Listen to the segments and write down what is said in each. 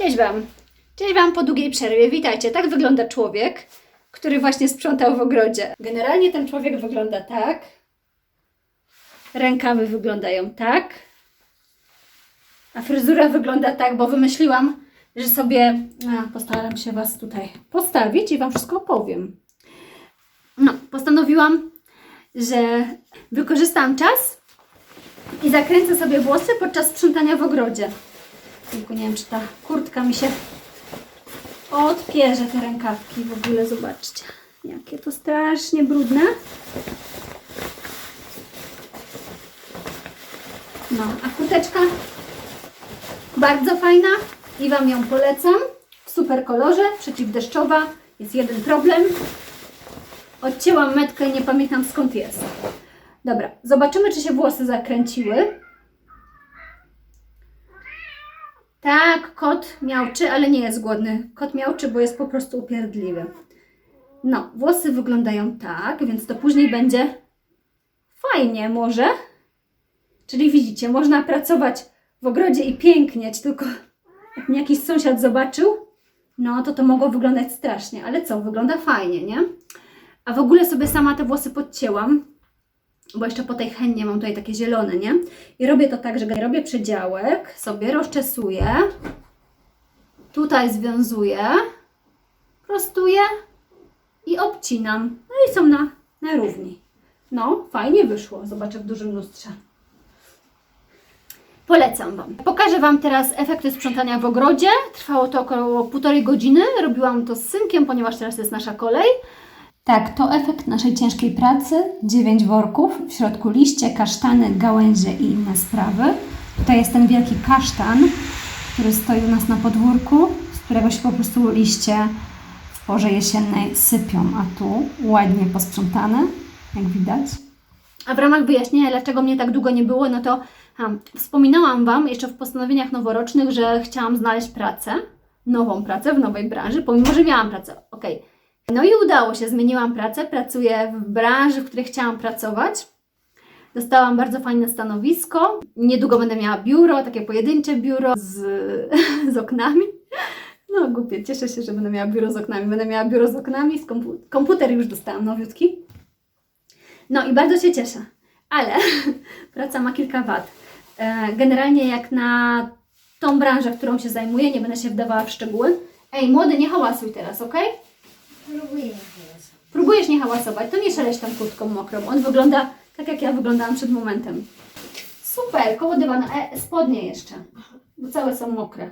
Cześć Wam. Cześć Wam po długiej przerwie. Witajcie. Tak wygląda człowiek, który właśnie sprzątał w ogrodzie. Generalnie ten człowiek wygląda tak. Rękawy wyglądają tak. A fryzura wygląda tak, bo wymyśliłam, że sobie a, postaram się Was tutaj postawić i Wam wszystko opowiem. No, postanowiłam, że wykorzystam czas i zakręcę sobie włosy podczas sprzątania w ogrodzie. Tylko nie wiem, czy ta kurtka mi się odpierze te rękawki. W ogóle zobaczcie, jakie to strasznie brudne. No, a kurteczka bardzo fajna i Wam ją polecam. W super kolorze, przeciwdeszczowa. Jest jeden problem. Odcięłam metkę i nie pamiętam skąd jest. Dobra, zobaczymy, czy się włosy zakręciły. Tak, kot miałczy, ale nie jest głodny. Kot miałczy, bo jest po prostu upierdliwy. No, włosy wyglądają tak, więc to później będzie fajnie może. Czyli widzicie, można pracować w ogrodzie i pięknieć, tylko jak mnie jakiś sąsiad zobaczył, no to to mogło wyglądać strasznie, ale co, wygląda fajnie, nie? A w ogóle sobie sama te włosy podcięłam, bo jeszcze po tej hennie mam tutaj takie zielone, nie? I robię to tak, że robię przedziałek, sobie rozczesuję, tutaj związuję, prostuję i obcinam. No i są na, na równi. No, fajnie wyszło. Zobaczę w dużym lustrze. Polecam Wam. Pokażę Wam teraz efekty sprzątania w ogrodzie. Trwało to około półtorej godziny. Robiłam to z synkiem, ponieważ teraz jest nasza kolej. Tak, to efekt naszej ciężkiej pracy. 9 worków, w środku liście, kasztany, gałęzie i inne sprawy. Tutaj jest ten wielki kasztan, który stoi u nas na podwórku, z którego się po prostu liście w porze jesiennej sypią, a tu ładnie posprzątane, jak widać. A w ramach wyjaśnienia, dlaczego mnie tak długo nie było, no to ha, wspominałam Wam jeszcze w postanowieniach noworocznych, że chciałam znaleźć pracę, nową pracę w nowej branży, pomimo, że miałam pracę. Okej. No i udało się, zmieniłam pracę, pracuję w branży, w której chciałam pracować. Dostałam bardzo fajne stanowisko. Niedługo będę miała biuro, takie pojedyncze biuro z, z oknami. No głupie, cieszę się, że będę miała biuro z oknami. Będę miała biuro z oknami, z kompu- komputer już dostałam nowiutki. No i bardzo się cieszę, ale praca ma kilka wad. E, Generalnie jak na tą branżę, którą się zajmuję, nie będę się wdawała w szczegóły. Ej, młody, nie hałasuj teraz, ok? Próbuję. Próbujesz nie hałasować, to nie szaleć tą kurtką mokrą. On wygląda tak, jak ja wyglądałam przed momentem. Super, koło dywanu. E, spodnie jeszcze, bo całe są mokre.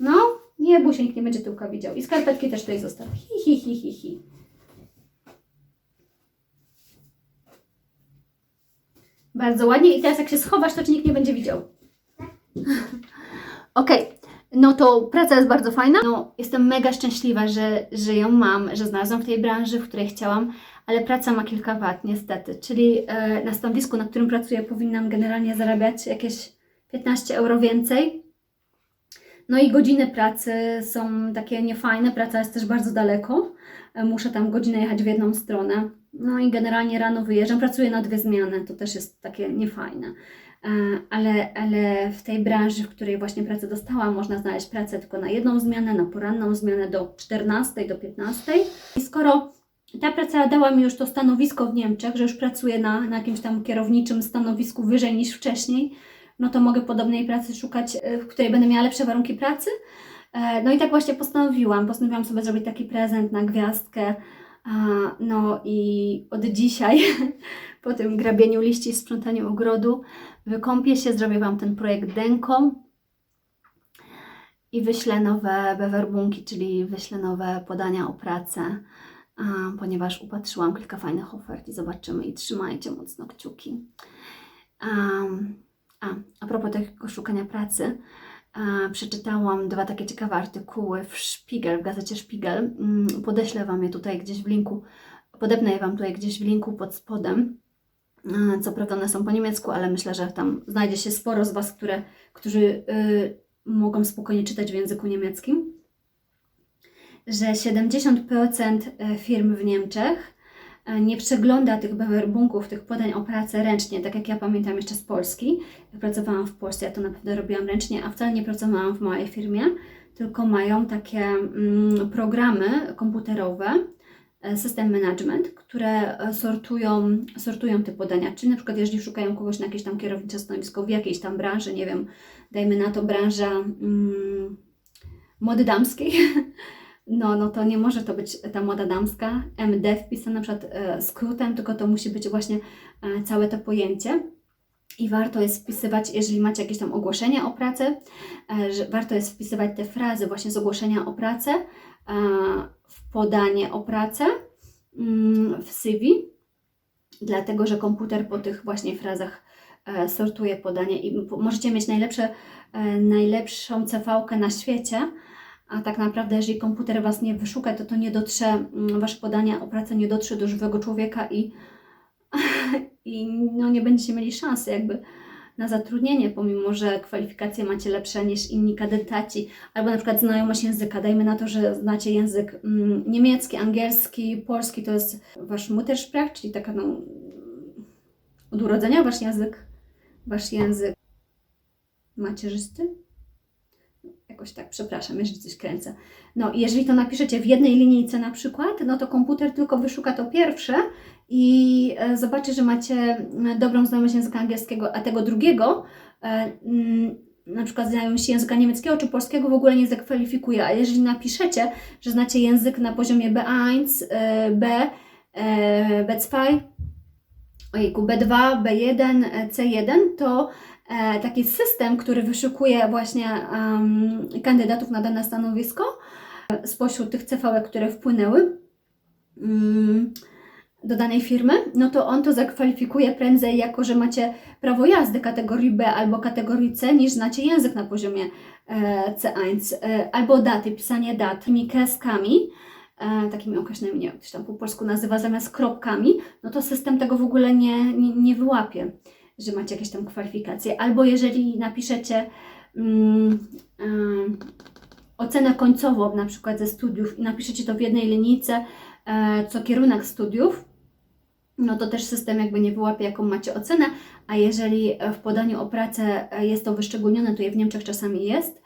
No, nie bój się, nikt nie będzie tyłka widział. I skarpetki też tutaj zostaw. Hi, hi, hi, hi, hi. Bardzo ładnie. I teraz jak się schowasz, to ci nikt nie będzie widział. Okej. No to praca jest bardzo fajna. No, jestem mega szczęśliwa, że, że ją mam, że znalazłam w tej branży, w której chciałam, ale praca ma kilka wad, niestety. Czyli e, na stanowisku, na którym pracuję, powinnam generalnie zarabiać jakieś 15 euro więcej. No i godziny pracy są takie niefajne, praca jest też bardzo daleko. E, Muszę tam godzinę jechać w jedną stronę. No i generalnie rano wyjeżdżam, pracuję na dwie zmiany, to też jest takie niefajne. Ale, ale w tej branży, w której właśnie pracę dostałam, można znaleźć pracę tylko na jedną zmianę, na poranną zmianę do 14, do 15. I skoro ta praca dała mi już to stanowisko w Niemczech, że już pracuję na, na jakimś tam kierowniczym stanowisku wyżej niż wcześniej, no to mogę podobnej pracy szukać, e, w której będę miała lepsze warunki pracy. E, No i tak właśnie postanowiłam. Postanowiłam sobie zrobić taki prezent na gwiazdkę. No i od dzisiaj, po tym grabieniu liści i sprzątaniu ogrodu, wykąpię się, zrobię Wam ten projekt denką i wyślę nowe bewerbunki, czyli wyślę nowe podania o pracę, ponieważ upatrzyłam kilka fajnych ofert i zobaczymy i trzymajcie mocno kciuki. A, a propos tego szukania pracy, przeczytałam dwa takie ciekawe artykuły w Spiegel, w gazecie Spiegel. Mm, Podeślę Wam je tutaj gdzieś w linku, podepnę je Wam tutaj gdzieś w linku pod spodem. Co prawda one są po niemiecku, ale myślę, że tam znajdzie się sporo z Was, które, którzy y, mogą spokojnie czytać w języku niemieckim. Że 70% firm w Niemczech nie przegląda tych bewerbunków, tych podań o pracę ręcznie, tak jak ja pamiętam jeszcze z Polski. Pracowałam w Polsce, ja to naprawdę robiłam ręcznie, a wcale nie pracowałam w małej firmie, tylko mają takie mm, programy komputerowe, e, system management, które e, sortują, sortują te podania. Czyli na przykład, jeżeli szukają kogoś na jakieś tam kierownicze stanowisko w jakiejś tam branży, nie wiem, dajmy na to branża mm, mody damskiej, no, no to nie może to być ta moda damska, MD wpisane na przykład e, skrótem, tylko to musi być właśnie e, całe to pojęcie. I warto jest wpisywać, jeżeli macie jakieś tam ogłoszenie o pracę, e, że warto jest wpisywać te frazy właśnie z ogłoszenia o pracę w podanie o pracę mm, w CV, dlatego że komputer po tych właśnie frazach sortuje podanie i możecie mieć najlepsze, najlepszą CV-kę na świecie, a tak naprawdę jeżeli komputer Was nie wyszuka, to to nie dotrze, mm, Wasze podanie o pracę nie dotrze do żywego człowieka i, i no nie będziecie mieli szansy jakby na zatrudnienie, pomimo że kwalifikacje macie lepsze niż inni kandydaci, albo na przykład znajomość języka. Dajmy na to, że znacie język mm, niemiecki, angielski, polski, to jest Wasz Muttersprach, czyli taka no, od urodzenia Wasz język, Wasz język macierzysty? Jakoś tak, przepraszam, jeżeli coś kręcę. No, jeżeli to napiszecie w jednej linijce na przykład, no to komputer tylko wyszuka to pierwsze i e, zobaczy, że macie mm, dobrą znajomość języka angielskiego, a tego drugiego, e, mm, na przykład znajomość języka niemieckiego czy polskiego w ogóle nie zakwalifikuje. A jeżeli napiszecie, że znacie język na poziomie B1, e, B, e, B2, ojejku, B2, B1, e, C1, to e, taki system, który wyszukuje właśnie em, kandydatów na dane stanowisko e, spośród tych CV, które wpłynęły mm, do danej firmy, no to on to zakwalifikuje prędzej jako, że macie prawo jazdy kategorii B albo kategorii C, niż znacie język na poziomie e, C1, e, albo daty, pisanie dat tymi kreskami, e, takimi określonymi, nie wiem, jak się tam po polsku nazywa, zamiast kropkami, no to system tego w ogóle nie, nie, nie wyłapie, że macie jakieś tam kwalifikacje. Albo jeżeli napiszecie mm, ocenę końcową na przykład ze studiów i napiszecie to w jednej linijce, e, co kierunek studiów, no to też system jakby nie wyłapie, jaką macie ocenę, a jeżeli w podaniu o pracę e, jest to wyszczególnione, to je w Niemczech czasami jest,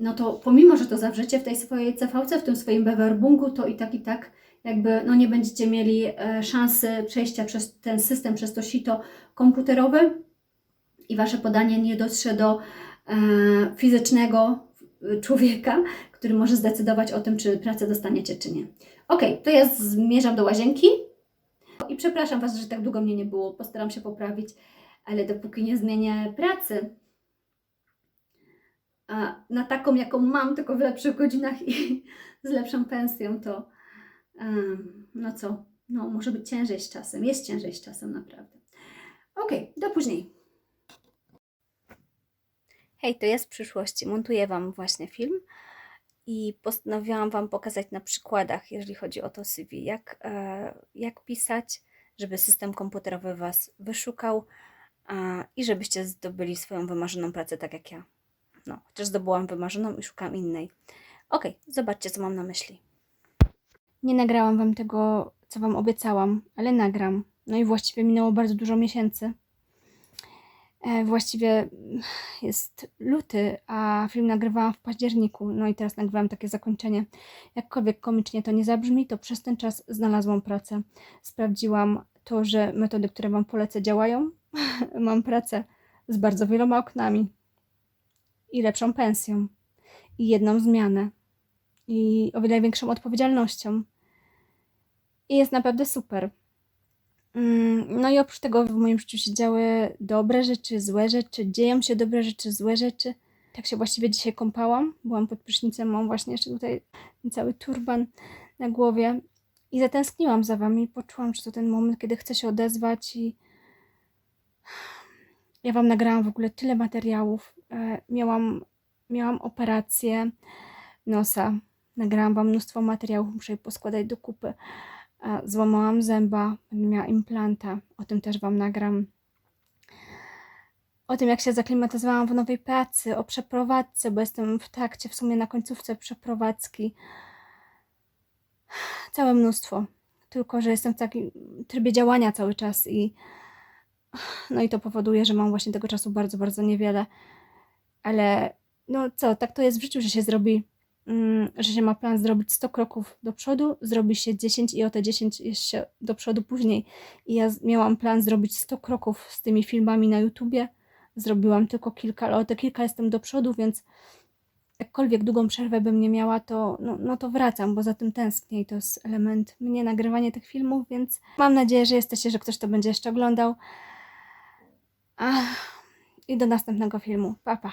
no to pomimo, że to zawrzecie w tej swojej CV, w tym swoim bewerbungu, to i tak, i tak jakby no nie będziecie mieli e, szansy przejścia przez ten system, przez to sito komputerowe i Wasze podanie nie dotrze do e, fizycznego e, człowieka, który może zdecydować o tym, czy pracę dostaniecie, czy nie. Ok, to ja zmierzam do łazienki i przepraszam Was, że tak długo mnie nie było, postaram się poprawić, ale dopóki nie zmienię pracy na taką, jaką mam, tylko w lepszych godzinach i z lepszą pensją, to no co, no może być ciężej z czasem, jest ciężej z czasem naprawdę. Ok, do później. Hej, to jest przyszłości. Montuję Wam właśnie film i postanowiłam Wam pokazać na przykładach, jeżeli chodzi o to CV, jak, e, jak pisać, żeby system komputerowy Was wyszukał i żebyście zdobyli swoją wymarzoną pracę, tak jak ja. No, chociaż zdobyłam wymarzoną i szukam innej. Ok, zobaczcie, co mam na myśli. Nie nagrałam Wam tego, co Wam obiecałam, ale nagram. No i właściwie minęło bardzo dużo miesięcy. E, właściwie mm, jest luty, a film nagrywałam w październiku. No i teraz nagrywam takie zakończenie. Jakkolwiek komicznie to nie zabrzmi, to przez ten czas znalazłam pracę. Sprawdziłam to, że metody, które Wam polecę, działają. Mam pracę z bardzo wieloma oknami i lepszą pensją, i jedną zmianę, i o wiele większą odpowiedzialnością. I jest naprawdę super. Mm, No i oprócz tego w moim życiu się działy dobre rzeczy, złe rzeczy, dzieją się dobre rzeczy, złe rzeczy. Tak się właściwie dzisiaj kąpałam. Byłam pod prysznicem, mam właśnie jeszcze tutaj cały turban na głowie. I zatęskniłam za wami. Poczułam, że to ten moment, kiedy chcę się odezwać i ja wam nagrałam w ogóle tyle materiałów. E, Miałam, miałam operację nosa. Nagrałam wam mnóstwo materiałów, muszę je poskładać do kupy. Złamałam zęba, będę miała implanta. O tym też Wam nagram. O tym, jak się zaklimatyzowałam w nowej pracy, o przeprowadzce, bo jestem w trakcie, w sumie na końcówce przeprowadzki. Całe mnóstwo. tylko że jestem w takim trybie działania cały czas i no i to powoduje, że mam właśnie tego czasu bardzo, bardzo niewiele. Ale no co, tak to jest w życiu, że się zrobi, że się ma plan zrobić 100 kroków do przodu, zrobi się 10 i o te 10 jest się do przodu później. I ja miałam plan zrobić 100 kroków z tymi filmami na YouTubie. Zrobiłam tylko kilka, ale o te kilka jestem do przodu, więc jakkolwiek długą przerwę bym nie miała, to, no, no to wracam, bo za tym tęsknię i to jest element mnie, nagrywanie tych filmów, więc mam nadzieję, że jesteście, że ktoś to będzie jeszcze oglądał. Ach, I do następnego filmu. Pa, pa.